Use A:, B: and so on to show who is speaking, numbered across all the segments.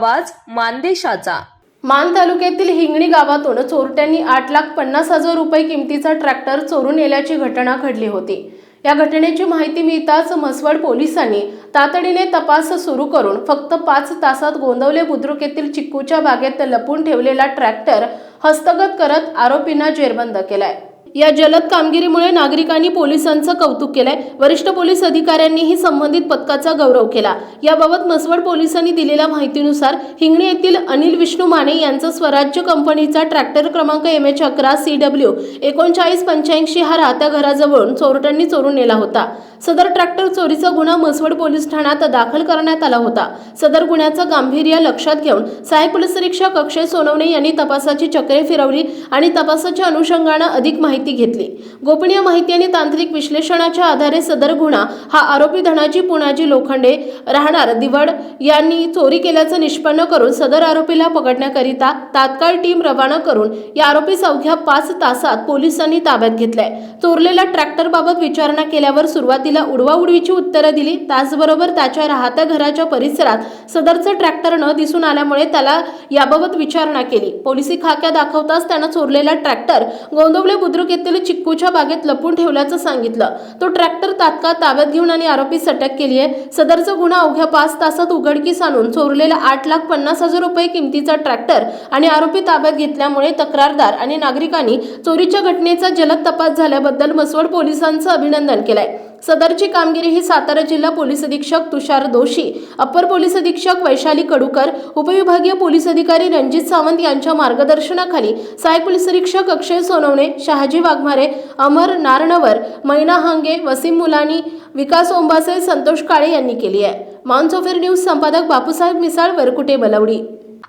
A: आवाज मानदेशाचा.
B: मान तालुक्यातील हिंगणी गावातून चोरट्यांनी आठ लाख पन्नास हजार रुपये किमतीचा ट्रॅक्टर चोरून नेल्याची घटना घडली होती. या घटनेची माहिती मिळताच म्हसवड पोलिसांनी तातडीने तपास सुरू करून फक्त पाच तासात गोंदवले बुद्रुक येथील चिक्कूच्या बागेत लपून ठेवलेला ट्रॅक्टर हस्तगत करत आरोपींना जेरबंद केलाय. या जलद कामगिरीमुळे नागरिकांनी पोलिसांचं कौतुक केलंय. वरिष्ठ पोलीस अधिकाऱ्यांनीही संबंधित पथकाचा गौरव केला. याबाबत म्हसवड पोलिसांनी दिलेल्या माहितीनुसार हिंगणे येथील अनिल विष्णू माने यांचा स्वराज्य कंपनीचा ट्रॅक्टर क्रमांक एम एच अकरा सी डब्ल्यू एकोणचाळीस पंच्याऐंशी हा राहत्या घराजवळून चोरट्यांनी चोरून नेला होता. सदर ट्रॅक्टर चोरीचा गुन्हा म्हसवड पोलीस ठाण्यात दाखल करण्यात आला होता. सदर गुन्ह्याचं गांभीर्य लक्षात घेऊन सहाय्यक पोलीस निरीक्षक अक्षय सोनवणे यांनी तपासाची चक्रे फिरवली आणि तपासाच्या अनुषंगानं अधिक माहिती घेतली. गोपनीय माहिती आणि तांत्रिक विश्लेषणाच्या आधारे सदर गुन्हा हा आरोपी धनाजी पुणाजी लोखंडे राहणार. दिवड यांनी चोरी केल्याचं निष्पन्न करून सदर आरोपीला पकडण्याकरिता तात्काळ टीम रवाना करून या आरोपीस अवघ्या पाच तासात पोलिसांनी ताब्यात घेतलाय. चोरलेल्या ट्रॅक्टरबाबत विचारणा केल्यावर सुरुवातीला उडवाउडवीची उत्तरं दिली. त्याचबरोबर त्याच्या राहत्या घराच्या परिसरात सदरचं ट्रॅक्टर न दिसून आल्यामुळे त्याला याबाबत विचारणा केली. पोलिसी खाक्या दाखवताच त्यानं चोरलेला ट्रॅक्टर गोंदवले बुद्रुक येथील चिक्कूच्या बागेत लपून ठेवल्याचं सांगितलं. तो ट्रॅक्टर तात्काळ ताब्यात घेऊन आणि आरोपीस अटक केली आहे. सदरचा गुन्हा अवघ्या पाच तासात उघडकीस आणून चोरलेला आठ लाख पन्नास हजार रुपये किमतीचा ट्रॅक्टर आणि आरोपी ताब्यात घेतल्यामुळे तक्रारदार आणि नागरिकांनी चोरीच्या घटनेचा जलद तपास झाल्याबद्दल मसवड पोलिसांचं अभिनंदन केलंय. सदरची कामगिरी ही सातारा जिल्हा पोलीस अधीक्षक तुषार दोशी अप्पर पोलीस अधीक्षक वैशाली कडूकर उपविभागीय पोलीस अधिकारी रणजित सावंत यांच्या मार्गदर्शनाखाली सहाय्यक पोलीस अधीक्षक अक्षय सोनवणे शहाजी वाघमारे अमर नारणवर मैना हांगे वसीम मुलानी विकास ओंबासे संतोष काळे यांनी केली आहे. मानसोफेर न्यूज संपादक बापूसाहेब मिसाळ वरकुटे बलवडी.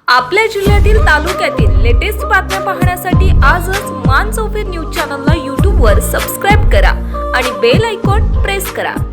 A: आपल्या जिल्ह्यातील तालुक्यातील लेटेस्ट बातम्या पाहण्यासाठी आजच मान चौफेर न्यूज चॅनलला यूट्यूबवर सबस्क्राईब करा आणि बेल आयकॉन प्रेस करा.